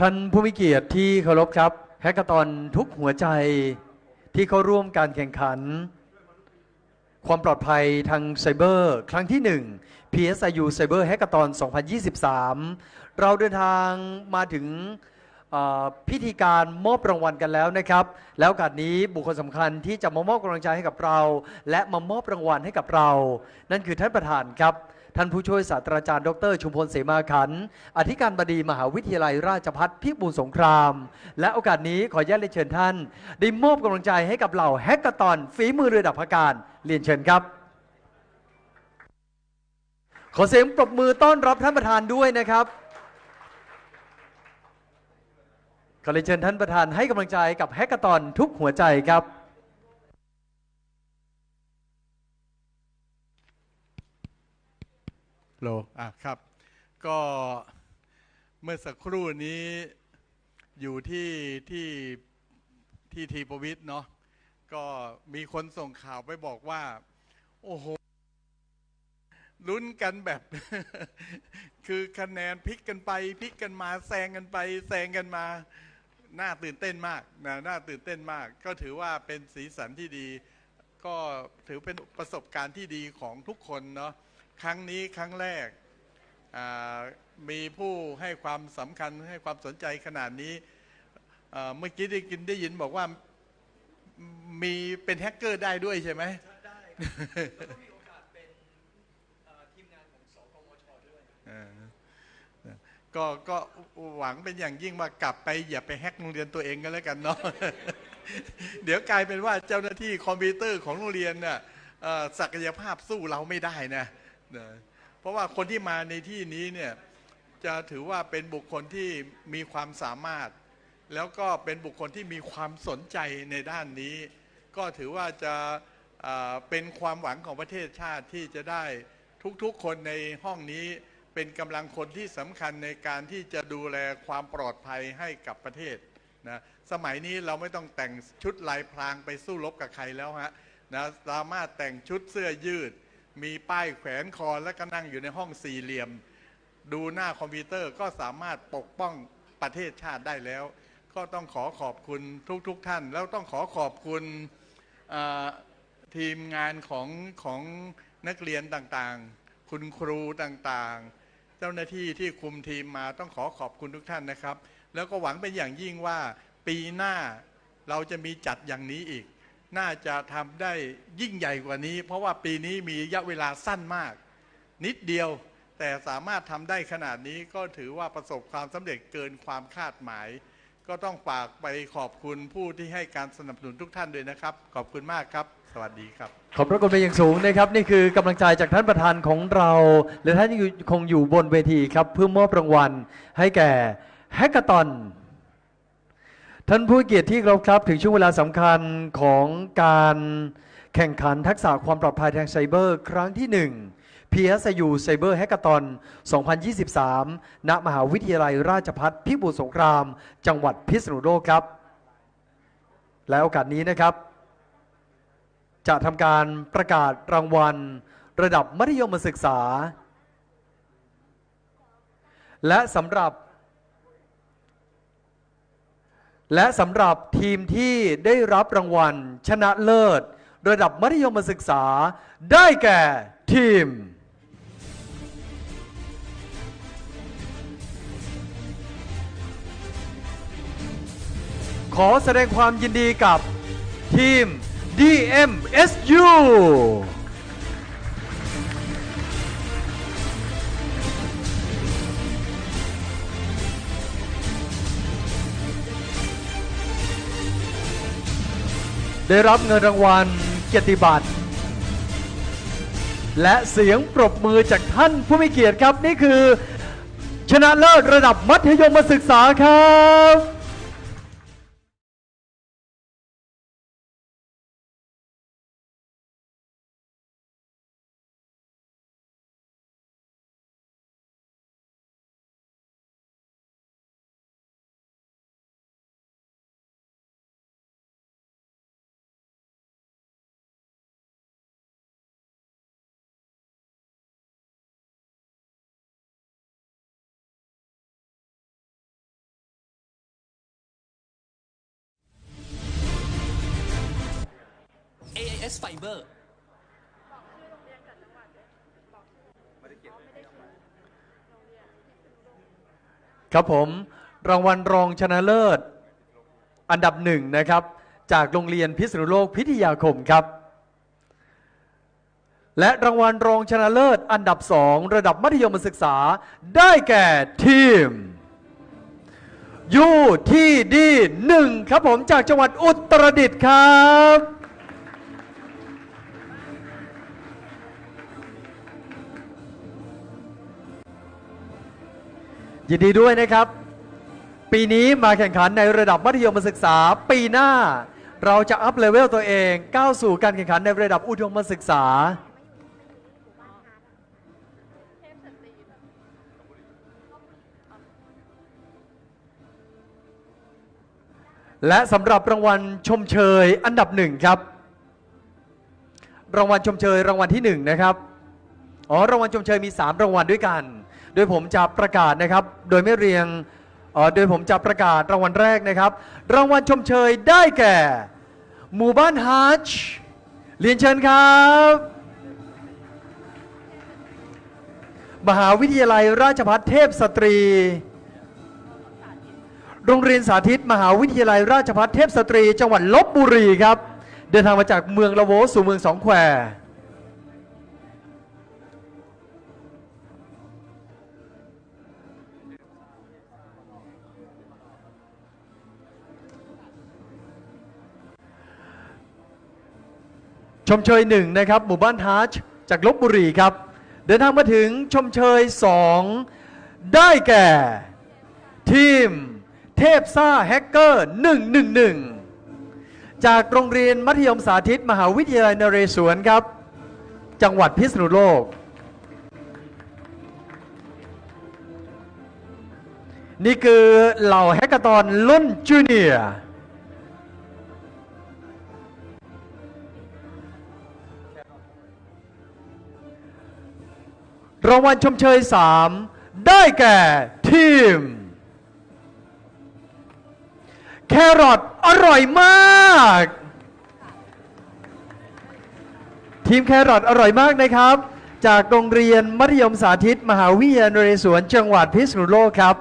ท่านผู้มีเกียรติที่เคารพครับแฮกเกอร์ตอนทุกหัวใจที่เข้าร่วมการแข่งขัน ความปลอดภัยทางไซเบอร์ ครั้งที่ 1 PSIU Cyber Hackathon 2023 เราเดินทางมาถึงพิธีการมอบรางวัลกันแล้วนะครับ แล้วกาสนี้บุคคลสำคัญที่จะมามอบกำลังใจให้กับเรา และมามอบรางวัลให้กับเรา นั่นคือท่านประธานครับ ท่านผู้ช่วยศาสตราจารย์ดร ชุมพลเสมาขันธ์อธิการบดีมหาวิทยาลัยราชภัฏพิบูลสงคราม และโอกาสนี้ขออนุญาตเรียนเชิญท่าน ได้มอบกำลังใจให้กับเหล่าแฮกเกอร์ตอนฝีมือระดับพักการ เรียนเชิญครับ ขอเสียงปรบมือต้อนรับท่านประธานด้วยนะครับขอเรียนเชิญท่านประธานให้กำลังใจกับแฮกเกอร์ตอนทุกหัวใจครับ โลอะครับ ก็เมื่อสักครู่นี้อยู่ที่ที่ที่ทีประวิทย์เนาะก็มีคนส่งข่าวไปบอกว่า โอ้โหลุ้นกันแบบ คือคะแนนพลิกกันไปพลิกกันมาแซงกันไปแซงกันมาน่าตื่นเต้นมากนะน่าตื่นเต้นมาก ก็ถือว่าเป็นสีสันที่ดี ก็ถือเป็นประสบการณ์ที่ดีของทุกคนเนาะ ครั้งนี้ครั้งแรกอ่ามีผู้ให้ความสำคัญให้ความสนใจขนาดนี้อ่าเมื่อกี้ได้กินได้ยินบอกว่ามีเป็นแฮกเกอร์ได้ด้วยใช่ไหมได้แล้วก็มีโอกาสเป็นทีมงานของสกวชด้วยเออก็ก็หวังเป็นอย่างยิ่งว่ากลับไปอย่าไปแฮกโรงเรียนตัวเองกันแล้วกันเนาะเดี๋ยวกลายเป็นว่าเจ้าหน้าที่คอมพิวเตอร์ของโรงเรียนน่ะเอ่อศักยภาพสู้เราไม่ได้นะ นะเพราะว่าคนที่มาในที่นี้เนี่ยจะถือว่าเป็นบุคคลที่มีความสามารถ แล้วก็เป็นบุคคลที่มีความสนใจในด้านนี้ ก็ถือว่าจะเป็นความหวังของประเทศชาติที่จะได้ทุกๆคนในห้องนี้เป็นกำลังคนที่สำคัญในการที่จะดูแลความปลอดภัยให้กับประเทศนะสมัยนี้เราไม่ต้องแต่งชุดลายพรางไปสู้รบกับใครแล้วฮะนะสามารถแต่งชุดเสื้อยืด มีป้ายแขวนคอแล้วก็นั่งอยู่ในห้องสี่เหลี่ยม ดูหน้าคอมพิวเตอร์ก็สามารถปกป้องประเทศชาติได้แล้ว ก็ต้องขอขอบคุณทุกๆทท่าน แล้วต้องขอขอบคุณทีมงานของของนักเรียนต่างๆ คุณครูต่างๆ เจ้าหน้าที่ที่คุมทีมมาต้องขอขอบคุณทุกท่านนะครับ แล้วก็หวังเป็นอย่างยิ่งว่าปีหน้าเราจะมีจัดอย่างนี้อีก น่าจะทำได้ยิ่งใหญ่กว่านี้ เพราะว่าปีนี้มีระยะเวลาสั้นมาก นิดเดียวแต่สามารถทำได้ขนาดนี้ก็ถือว่าประสบความสำเร็จเกินความคาดหมาย ก็ต้องฝากไปขอบคุณผู้ที่ให้การสนับสนุนทุกท่านด้วยนะครับ ขอบคุณมากครับ สวัสดีครับ ขอบพระคุณเป็นอย่างสูงนะครับ นี่คือกำลังใจจากท่านประธานของเรา และท่านคงอยู่บนเวทีครับ เพื่อมอบรางวัลให้แก่แฮกเกอร์ตอน ท่านผู้เกียรติที่เคารพครับถึงช่วงเวลาสำคัญของการแข่งขันทักษะความปลอดภัยทางไซเบอร์ ครั้งที่ 1 PSU Cyber Hackathon 2023 ณ มหาวิทยาลัยราชภัฏพิบูลสงคราม จังหวัดพิษณุโลกครับ และโอกาสนี้นะครับ จะทำการประกาศรางวัล ระดับมัธยมศึกษา และสำหรับ และสำหรับทีมที่ได้รับรางวัล ชนะเลิศ ระดับมัธยมศึกษา ได้แก่ทีม ขอแสดงความยินดีกับทีม DMSU ได้รับเงินรางวัลเกียรติบัตร และเสียงปรบมือจากท่านผู้มีเกียรติครับนี่คือ ชนะเลิศระดับมัธยมศึกษาครับ S Fiber ครับผม รางวัลรองชนะเลิศ อันดับหนึ่งนะครับ จากโรงเรียนพิษณุโลกพิทยาคมครับ และรางวัลรองชนะเลิศ อันดับสองระดับมัธยมศึกษาได้แก่ทีมยูที่ดีหนึ่งครับผมจากจังหวัดอุตรดิตถ์ครับ ยินดีด้วยนะครับ ปีนี้มาแข่งขันในระดับมัธยมศึกษา ปีหน้า เราจะอัพเลเวลตัวเองก้าวสู่การแข่งขันในระดับอุดมศึกษา และสำหรับรางวัลชมเชยอันดับหนึ่งครับ รางวัลชมเชยรางวัลที่หนึ่งนะครับอ๋อรางวัลชมเชยมี 3 รางวัลด้วยกัน โดยผมจะประกาศนะครับ โดยไม่เรียงอ๋อโดยผมจะประกาศรางวัลแรกนะครับ รางวัลชมเชยได้แก่ หมู่บ้านฮัชเรียนเชิญครับ มหาวิทยาลัยราชภัฏเทพสตรี โรงเรียนสาธิต มหาวิทยาลัยราชภัฏเทพสตรี จังหวัดลบบุรีครับ เดินทางมาจากเมืองละโวสู่เมืองสองแคว ชมเชยหนึ่งนะครับหมู่บ้านฮาร์ชจากลบบุรีครับ เดินทางมาถึงชมเชยสองได้แก่ ทีม เทพซ่าแฮกเกอร์ 111 จากโรงเรียนมัธยมสาธิต มหาวิทยาลัยนเรศวรครับ จังหวัดพิษณุโลก นี่คือเหล่าแฮกเกอร์ตอนรุ่นจูเนียร์ รางวัลชมเชย 3 ได้แก่ทีม แครอทอร่อยมาก ทีมแครอทอร่อยมากนะครับ จากโรงเรียนมัธยมสาธิต มหาวิทยาลัยนเรศวรจังหวัดพิษณุโลกครับ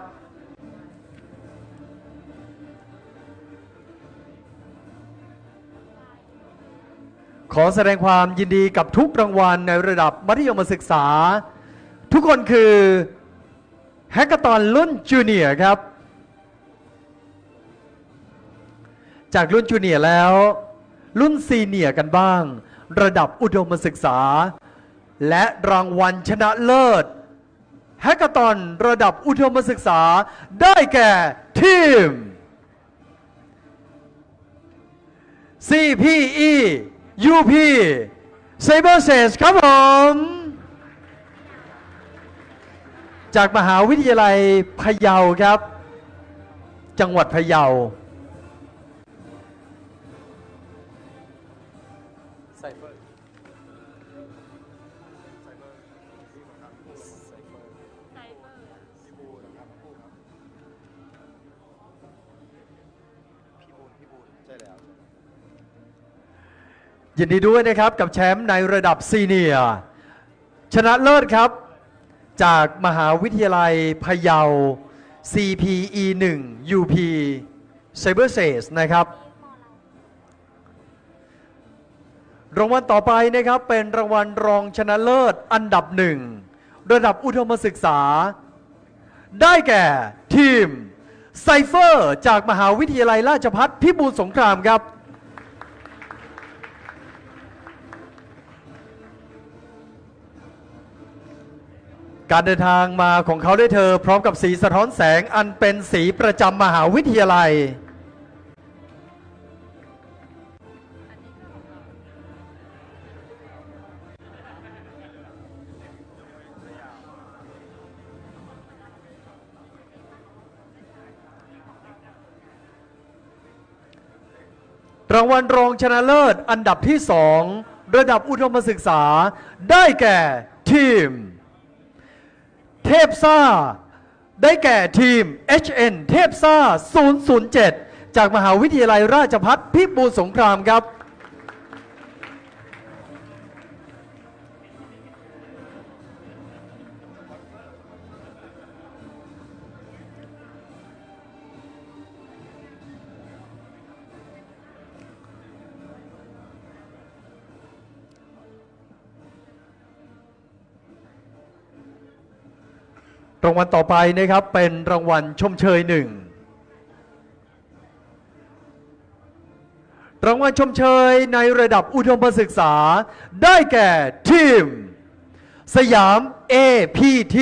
ขอแสดงความยินดีกับทุกรางวัลในระดับมัธยมศึกษา ทุกคนคือแฮกเกอร์ตอนรุ่นจูเนียร์ครับ จากรุ่นจูเนียร์แล้ว รุ่นซีเนียร์กันบ้าง ระดับอุดมศึกษา และรางวัลชนะเลิศแฮกเกอร์ตอนระดับอุดมศึกษาได้แก่ทีม CPE UP Cyber s a g e ครับผม จากมหาวิทยาลัยพะเยาครับ จังหวัดพะเยายินดีด้วยนะครับกับแชมป์ในระดับซีเนียชนะเลิศครับ จากมหาวิทยาลัยพะเยา CPE 1 UP Cyber s a g e นะครับ รางวัลต่อไปนะครับเป็นรางวัลรองชนะเลิศอันดับหนึ่ง ระดับอุดมศึกษา ได้แก่ทีมไซเฟอร์จากมหาวิทยาลัยราชภัฏพิบูลสงครามครับ การเดินทางมาของเขาด้วยเธอ พร้อมกับสีสะท้อนแสงอันเป็นสีประจำมหาวิทยาลัย รางวัลรองชนะเลิศอันดับที่สองระดับอุดมศึกษาได้แก่ทีม ทพซ่า ได้แก่ทีม HN เทพซ่า 007 จากมหาวิทยาลัยราชพัฒพิบูลสงครามครับ รางวัลต่อไปนะครับเป็นรางวัลชมเชยหนึ่งรางวัลชมเชยในระดับอุดมศึกษา ได้แก่ทีม สยาม APT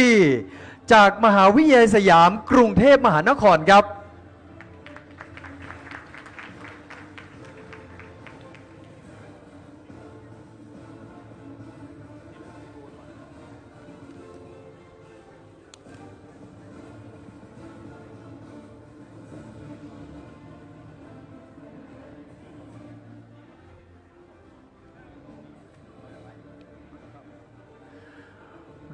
จากมหาวิทยาลัยสยามกรุงเทพมหานครครับ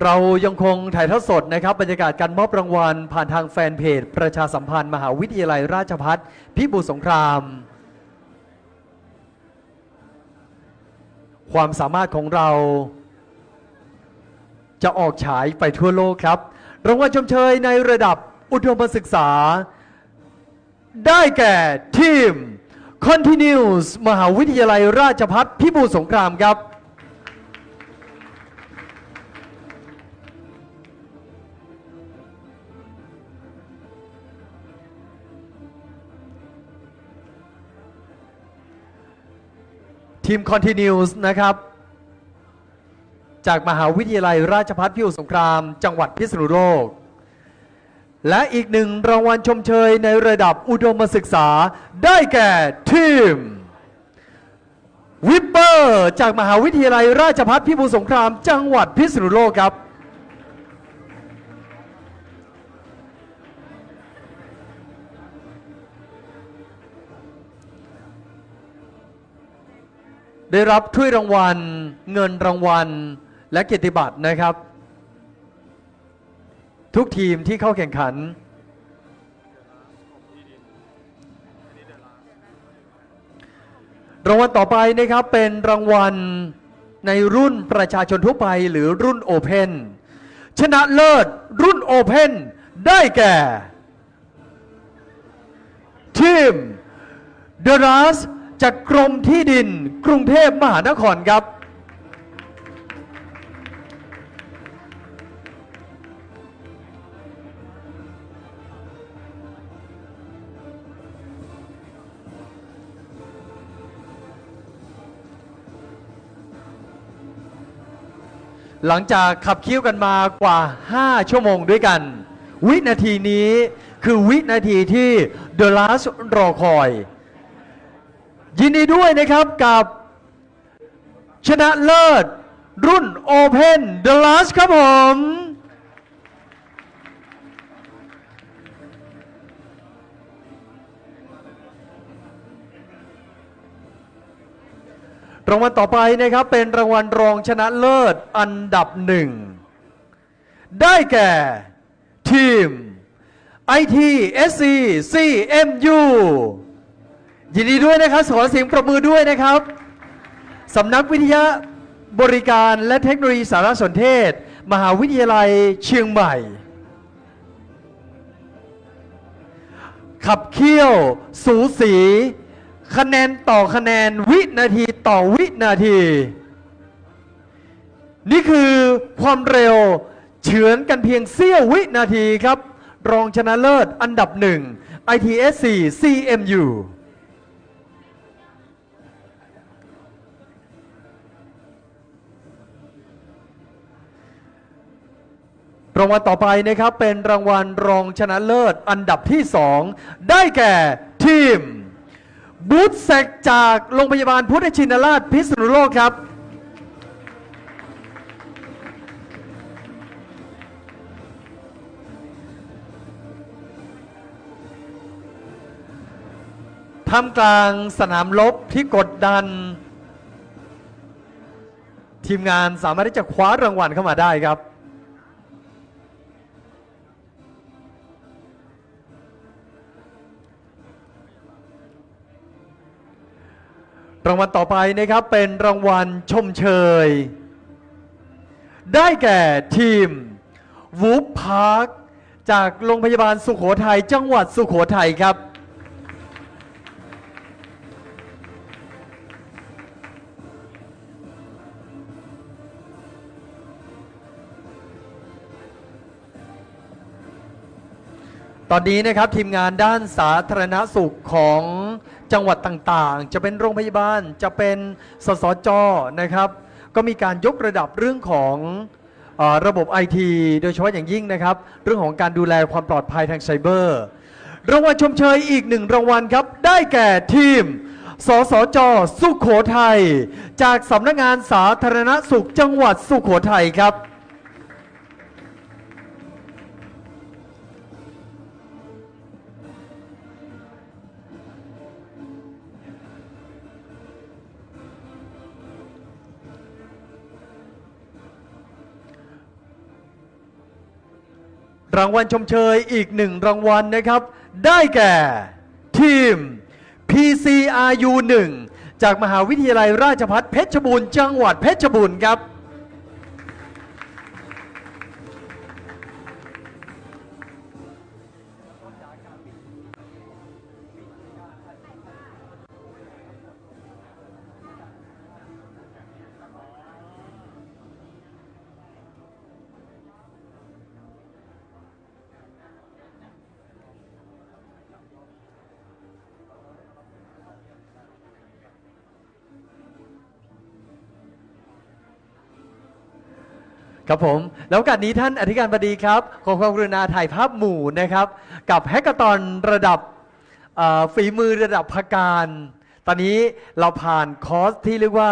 เรายังคงถ่ายทอดสดนะครับบรรยากาศการมอบรางวัล ผ่านทางแฟนเพจ ประชาสัมพันธ์ มหาวิทยาลัยราชพัฒพิบูลสงคราม ความสามารถของเรา จะออกฉายไปทั่วโลกครับ รางวัลชมเชยในระดับอุดมศึกษา ได้แก่ทีม Continues มหาวิทยาลัยราชพัฒพิบูลสงครามครับ ทีม Continues นะครับ จากมหาวิทยาลัยราชภัฏพิบูลสงคราม จังหวัดพิษณุโลก และอีกหนึ่งรางวัลชมเชยในระดับอุดมศึกษาได้แก่ทีมวิปเปอร์ จากมหาวิทยาลัยราชภัฏพิบูลสงคราม จังหวัดพิษณุโลกครับ ได้รับถ้วยรางวัล เงินรางวัล และเกียรติบัตรนะครับ ทุกทีมที่เข้าแข่งขัน รางวัลต่อไปนะครับเป็นรางวัลในรุ่นประชาชนทั่วไปหรือรุ่นโอเพนชนะเลิศรุ่นโอเพนได้แก่ ทีมเดรัส จากกรมที่ดินกรุงเทพมหานครครับ หลังจากขับเคี่ยวกันมากว่า 5 ชั่วโมงด้วยกัน วินาทีนี้คือวินาทีที่เดอะลาสรอคอย ยินดีด้วยนะครับกับชนะเลิศ รุ่น Open The Last ครับผม รางวัลต่อไปนะครับ เป็นรางวัลรองชนะเลิศอันดับหนึ่ง ได้แก่ ทีม ITSC CMU ยินดีด้วยนะครับขอเสียงปรบมือด้วยนะครับสำนักวิทยาบริการและเทคโนโลยีสารสนเทศ มหาวิทยาลัยเชียงใหม่ ขับเคี่ยว สูสี คะแนนต่อคะแนนวินาทีต่อวินาที นี่คือความเร็วเฉือนกันเพียงเสี้ยววินาทีครับ รองชนะเลิศอันดับหนึ่ง ITSC CMU รางวัลต่อไปนะครับเป็นรางวัลรองชนะเลิศอันดับที่ 2 ได้แก่ทีมบูธแซกจากโรงพยาบาลพุทธชินราชพิษณุโลกครับ ท่ามกลางสนามรบที่กดดัน ทีมงานสามารถที่จะคว้ารางวัลเข้ามาได้ครับ รางวัลต่อไปนะครับเป็นรางวัลชมเชย ได้แก่ทีมวูฟพาร์คจากโรงพยาบาลสุขโขทัยจังหวัดสุขโขทัยครับ ตอนนี้นะครับทีมงานด้านสาธารณสุขของ จังหวัดต่างๆ จะเป็นโรงพยาบาล จะเป็นสสจนะครับ ก็มีการยกระดับเรื่องของอระบบไอทีโดยเฉพาะอย่างยิ่งนะครับ เรื่องของการดูแลความปลอดภัยทางไซเบอร์ รางวัลชมเชยอีกหนึ่งรางวัลครับ ได้แก่ทีม สสจ สุขโขทัย จากสำนักงานสาธารณสุขจังหวัดสุขโขทัยครับ รางวัลชมเชยอีกหนึ่งรางวัลนะครับ ได้แก่ ทีม PCRU 1จากมหาวิทยาลัยราชภัฏเพชรบูรณ์จังหวัดเพชรบูรณ์ครับ ครับผม แล้วโอกาสนี้ท่านอธิการบดีครับ ขอความกรุณาถ่ายภาพหมู่นะครับ กับแฮกเกอร์ตอนระดับฝีมือระดับพการ ตอนนี้เราผ่านคอร์สที่เรียกว่า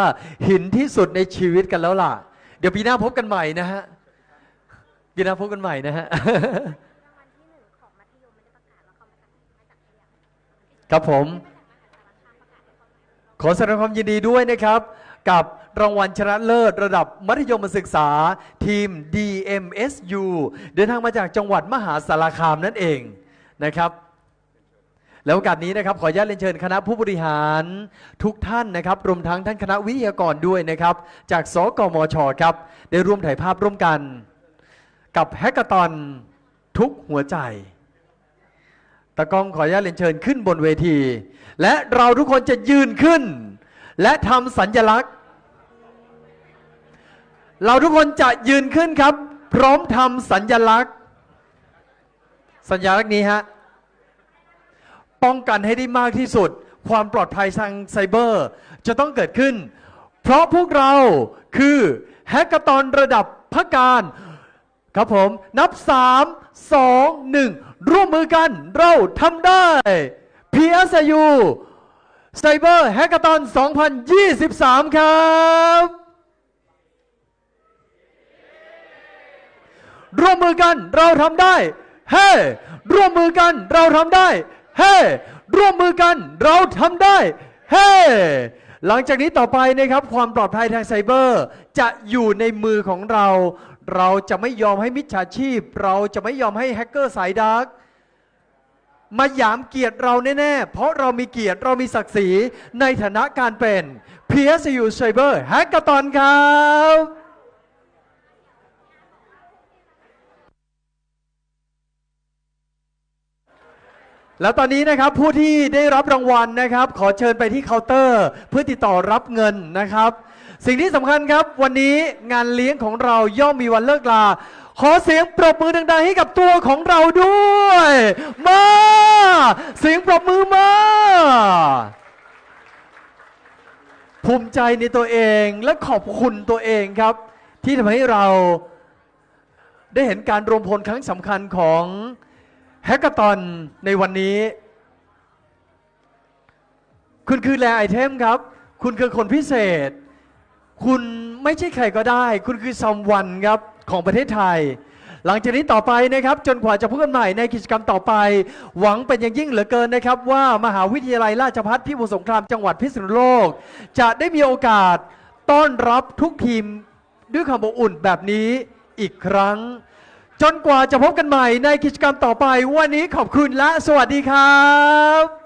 หินที่สุดในชีวิตกันแล้วล่ะ เดี๋ยวปีหน้าพบกันใหม่นะฮะปีหน้าพบกันใหม่นะฮะครับผม ขอแสดงความยินดีด้วยนะครับ กับรางวัลชนะเลิศระดับมัธยมศึกษา ทีม DMSU เดินทางมาจากจังหวัดมหาสารคามนั่นเองนะครับ แล้วโอกาสนี้นะครับขออนุญาตเรียนเชิญคณะผู้บริหารทุกท่านนะครับรวมทั้งท่านคณะวิทยากรด้วยนะครับ จากสกมชครับ ได้ร่วมถ่ายภาพร่วมกัน กับแฮกเกอร์ตอนทุกหัวใจตะกองขออนุญาตเรียนเชิญขึ้นบนเวที และเราทุกคนจะยืนขึ้น และทำสัญลักษณ์ เราทุกคนจะยืนขึ้นครับ พร้อมทำสัญลักษณ์ สัญลักษณ์นี้ฮะป้องกันให้ได้มากที่สุด ความปลอดภัยทางไซเบอร์ จะต้องเกิดขึ้น เพราะพวกเราคือแฮกเกอร์ตอนระดับพักการ ครับผมนับ 3 2 1 ร่วมมือกันเราทำได้ PSU Cyber Hackathon 2023 ครับ ร่วมมือกันเราทำได้ เฮ้ ร่วมมือกันเราทำได้ เฮ้ ร่วมมือกันเราทำได้ เฮ้ หลังจากนี้ต่อไปนะครับ ความปลอดภัยทางไซเบอร์ จะอยู่ในมือของเรา เราจะไม่ยอมให้มิจฉาชีพ เราจะไม่ยอมให้แฮกเกอร์สายดาร์กมาหยามเกียรติเราแน่ ๆ เพราะเรามีเกียรติเรามีศักดิ์ศรีในฐานะการเป็น PSU Cyber Hackathon ครับ แล้วตอนนี้นะครับผู้ที่ได้รับรางวัลนะครับ ขอเชิญไปที่เคาน์เตอร์ เพื่อติดต่อรับเงินนะครับ สิ่งที่สำคัญครับ วันนี้งานเลี้ยงของเราย่อมมีวันเลิกลา ขอเสียงปรบมือดังๆให้กับตัวของเราด้วย มา เสียงปรบมือมา ภูมิใจในตัวเองและขอบคุณตัวเองครับ ที่ทำให้เราได้เห็นการรวมพลครั้งสำคัญของ แฮกเกอร์ตอนในวันนี้ คุณคือแรไอเทมครับ คุณคือคนพิเศษ คุณไม่ใช่ใครก็ได้ คุณคือซัมวันครับ ของประเทศไทย หลังจากนี้ต่อไปนะครับ จนกว่าจะพบกันใหม่ในกิจกรรมต่อไป หวังเป็นอย่างยิ่งเหลือเกินนะครับ ว่ามหาวิทยาลัยราชภัฏพิบูลสงครามจังหวัดพิษณุโลก จะได้มีโอกาสต้อนรับทุกทีมด้วยความอบอุ่นแบบนี้อีกครั้ง จนกว่าจะพบกันใหม่ในกิจกรรมต่อไป วันนี้ขอบคุณและสวัสดีครับ